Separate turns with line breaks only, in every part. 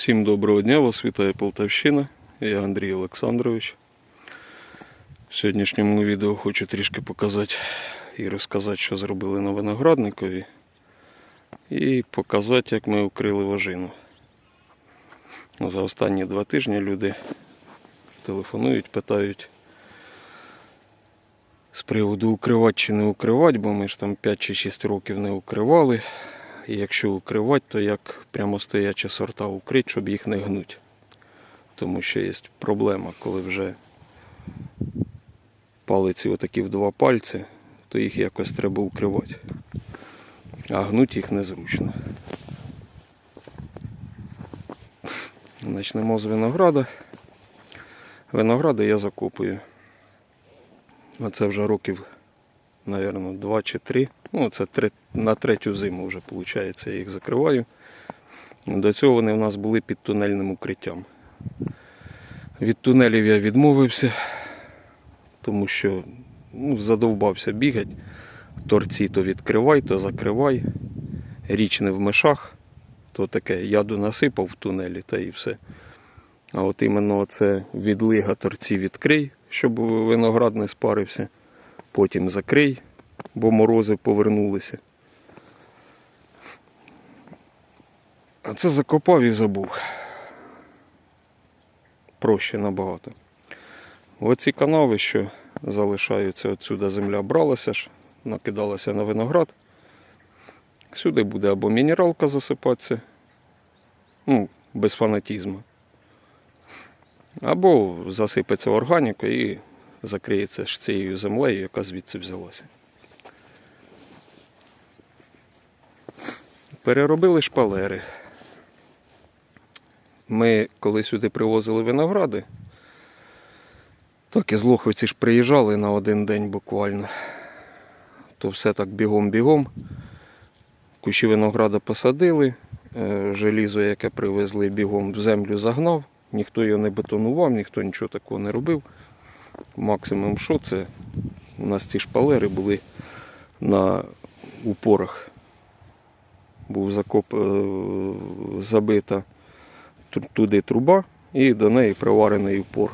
Всім доброго дня, вас вітає Полтавщина. Я Андрій Олександрович. В сьогоднішньому відео хочу трішки показати і розказати, що зробили на виноградникові. І показати, як ми укрили вожину. За останні два тижні люди телефонують, питають з приводу укривати чи не укривати, бо ми ж там 5 чи 6 років не укривали. І якщо укривати, то як прямо стоячі сорта укрити, щоб їх не гнуть. Тому що є проблема, коли вже палиці отакі в два пальці, то їх якось треба укривати. А гнуть їх незручно. Почнемо з винограда. Виногради я закопую. Оце вже років, мабуть, два чи три. Ну, це три, на третю зиму вже, виходить, я їх закриваю. До цього вони в нас були під тунельним укриттям. Від тунелів я відмовився, тому що ну, задовбався бігати. Торці то відкривай, то закривай. Річ не в мешах, то таке яду насипав в тунелі та і все. А от іменно це відлига торці відкрий, щоб виноград не спарився. Потім закрий, бо морози повернулися. А це закопав і забув. Проще набагато. Оці канави, що залишаються отсюди, земля бралася ж, накидалася на виноград. Сюди буде або мінералка засипатися, ну, без фанатізму. Або засипеться органікою і закриється ж цією землею, яка звідси взялася. Переробили шпалери. Ми, коли сюди привозили виногради, так і з Лохвиці ж приїжджали на один день буквально. То все так бігом-бігом. Кущі винограда посадили, е, желізо, яке привезли бігом в землю загнав. Ніхто його не бетонував, ніхто нічого такого не робив. Максимум, що це? У нас ці шпалери були на упорах. Був закоп е, забита туди труба і до неї приварений упор.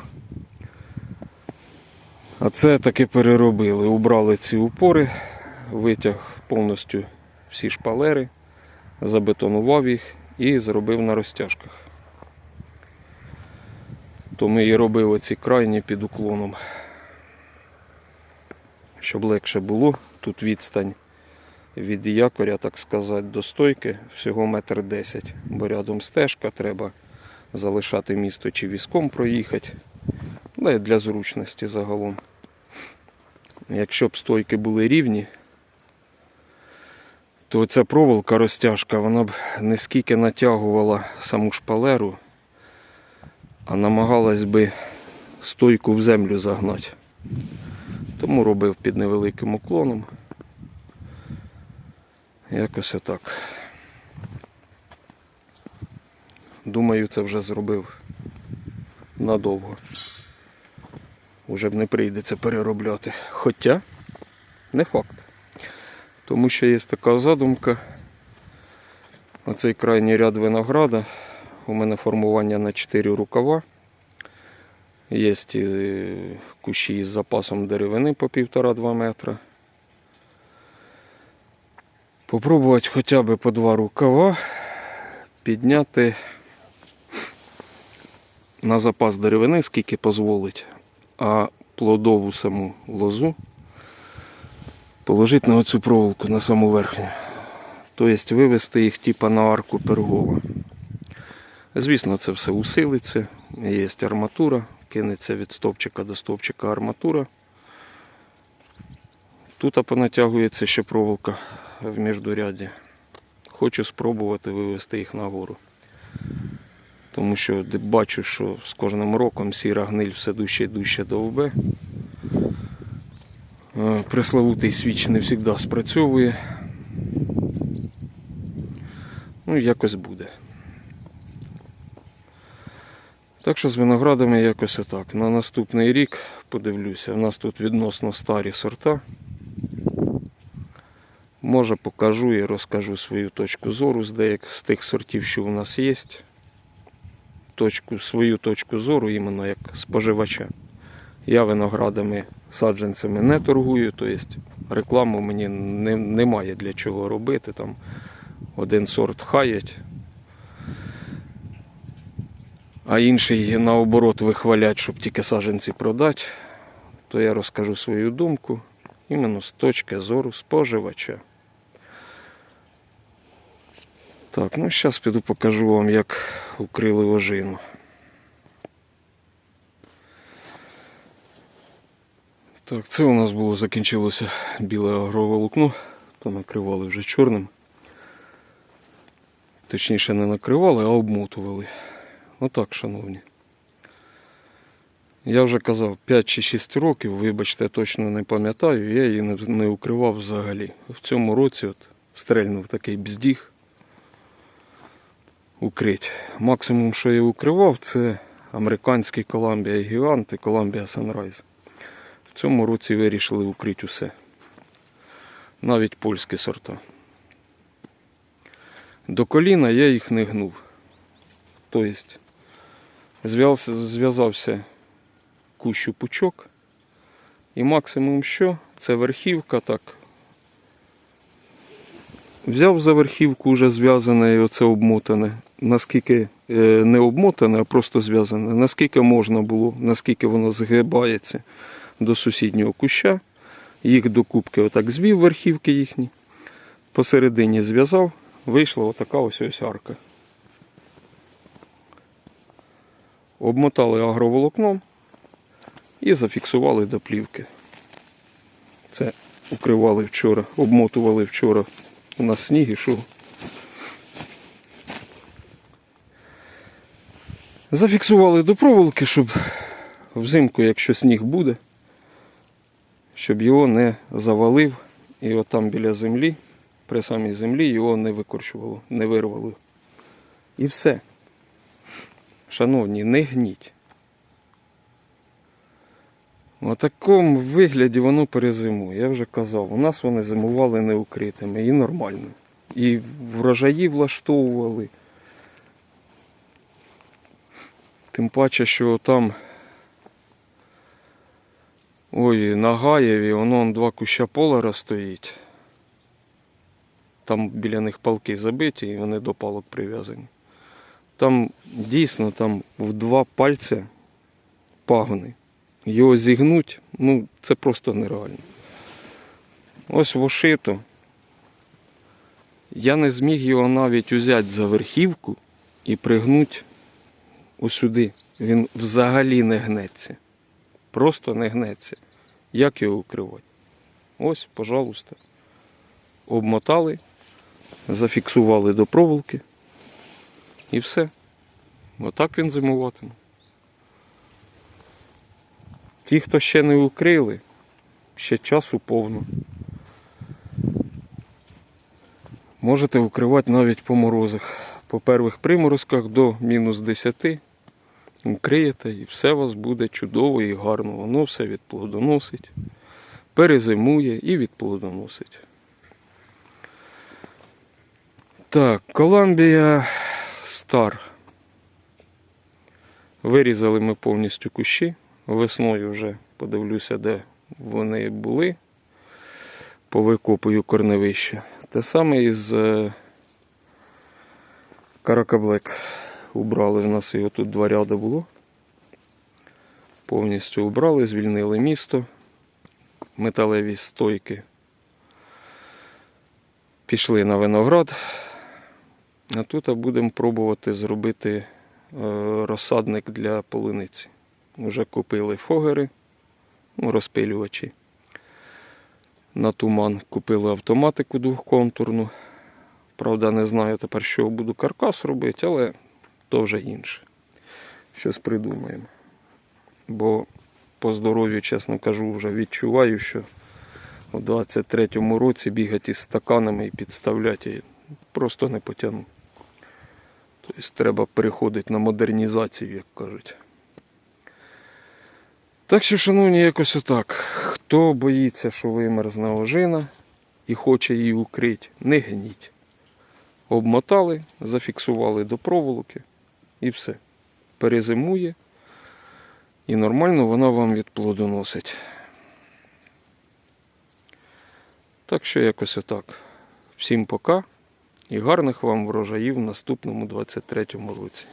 А це таки переробили. Убрали ці упори, витяг повністю всі шпалери, забетонував їх і зробив на розтяжках. То ми і робили ці крайні під уклоном. Щоб легше було. Тут відстань від якоря, так сказати, до стойки всього метр десять. Бо рядом стежка, треба залишати місто чи візком проїхати. Да і для зручності загалом. Якщо б стойки були рівні, то ця проволока розтяжка, вона б не скільки натягувала саму шпалеру, а намагалась би стойку в землю загнати. Тому робив під невеликим уклоном. Якось отак. Думаю, це вже зробив надовго. Уже б не прийдеться переробляти. Хоча не факт. Тому що є така задумка. Оцей крайній ряд винограда. У мене формування на 4 рукава. Є і кущі з запасом деревини по 1,5-2 метра. Попробувати хоча б по два рукава підняти на запас деревини, скільки дозволить, а плодову саму лозу положити на оцю проволоку на саму верхню. Тобто вивести їх типа на арку пергова. Звісно, це все усилиться. Є арматура, кинеться від стовпчика до стовпчика арматура. Тут понатягується ще проволока в міждуряді. Хочу спробувати вивести їх нагору. Тому що бачу, що з кожним роком сіра гниль все дужче і дужче довбе. Пресловутий свіч не завжди спрацьовує. Ну, якось буде. Так що з виноградами якось отак. На наступний рік подивлюся. У нас тут відносно старі сорта. Може покажу і розкажу свою точку зору з деяких з тих сортів, що у нас є. Точку, свою точку зору іменно як споживача. Я виноградами, саджанцями не торгую, тобто рекламу мені не, немає для чого робити. Там один сорт хаять, а інший наоборот вихвалять, щоб тільки саджанці продати. То я розкажу свою думку іменно з точки зору споживача. Так, ну зараз піду покажу вам, як укрили ожину. Так, це у нас було закінчилося біле агроволокно, то накривали вже чорним. Точніше не накривали, а обмотували. Отак, шановні. Я вже казав 5 чи 6 років, вибачте, точно не пам'ятаю, я її не укривав взагалі. В цьому році от стрельнув такий бздіг укрить. Максимум, що я укривав, це американський Columbia Гігант і Columbia Sunrise. В цьому році вирішили укрити усе. Навіть польські сорта. До коліна я їх не гнув. Тобто зв'язався кущу пучок. І максимум що? Це верхівка так. Взяв за верхівку вже зв'язане і оце обмотане. Наскільки е, не обмотане, а просто зв'язане. Наскільки можна було, наскільки воно згибається до сусіднього куща. Їх до кубки отак звів верхівки їхні. Посередині зв'язав, вийшла отака ось ось арка. Обмотали агроволокном і зафіксували до плівки. Це укривали вчора, обмотували вчора. У нас сніг ішов. Зафіксували до проволоки, щоб взимку, якщо сніг буде, щоб його не завалив і отам біля землі, при самій землі його не викорчувало, не вирвало. І все. Шановні, не гніть. У такому вигляді воно перезимує. Я вже казав, у нас вони зимували неукритими і нормально. І врожаї влаштовували. Тим паче, що там ой, на Гаєві, воно он два куща полара стоїть. Там біля них палки забиті і вони до палок прив'язані. Там дійсно там в два пальця пагони. Його зігнуть, ну це просто нереально. Ось вошито. Я не зміг його навіть узяти за верхівку і пригнути усюди. Він взагалі не гнеться. Просто не гнеться. Як його укривати? Ось, пожалуйста. Обмотали, зафіксували до проволоки і все. Отак він зимуватиме. Ті, хто ще не укрили, ще часу повно. Можете укривати навіть по морозах. По перших приморозках до мінус 10 укриєте і все у вас буде чудово і гарно. Воно все відплодоносить, перезимує і відплодоносить. Так, Коламбія Стар. Вирізали ми повністю кущі. Весною вже подивлюся, де вони були. Повикопую корневище. Те саме із е, Каракаблек. Убрали в нас його тут два ряди було. Повністю убрали, звільнили місто, металеві стойки. Пішли на виноград. А тут будемо пробувати зробити е, розсадник для полуниці. Вже купили фогери, ну, розпилювачі. На туман купили автоматику двохконтурну. Правда, не знаю тепер, що буду каркас робити, але то вже інше. Щось придумаємо. Бо по здоров'ю, чесно кажу, вже відчуваю, що у 23-му році бігати із стаканами і підставляти я просто не потягну. Тобто треба переходити на модернізацію, як кажуть. Так що, шановні, якось отак. Хто боїться, що вимерзне ожина і хоче її укрити, не гніть. Обмотали, зафіксували до проволоки і все. перезимує і нормально вона вам відплодоносить. Так що якось отак. Всім пока і гарних вам врожаїв в наступному 23-му році.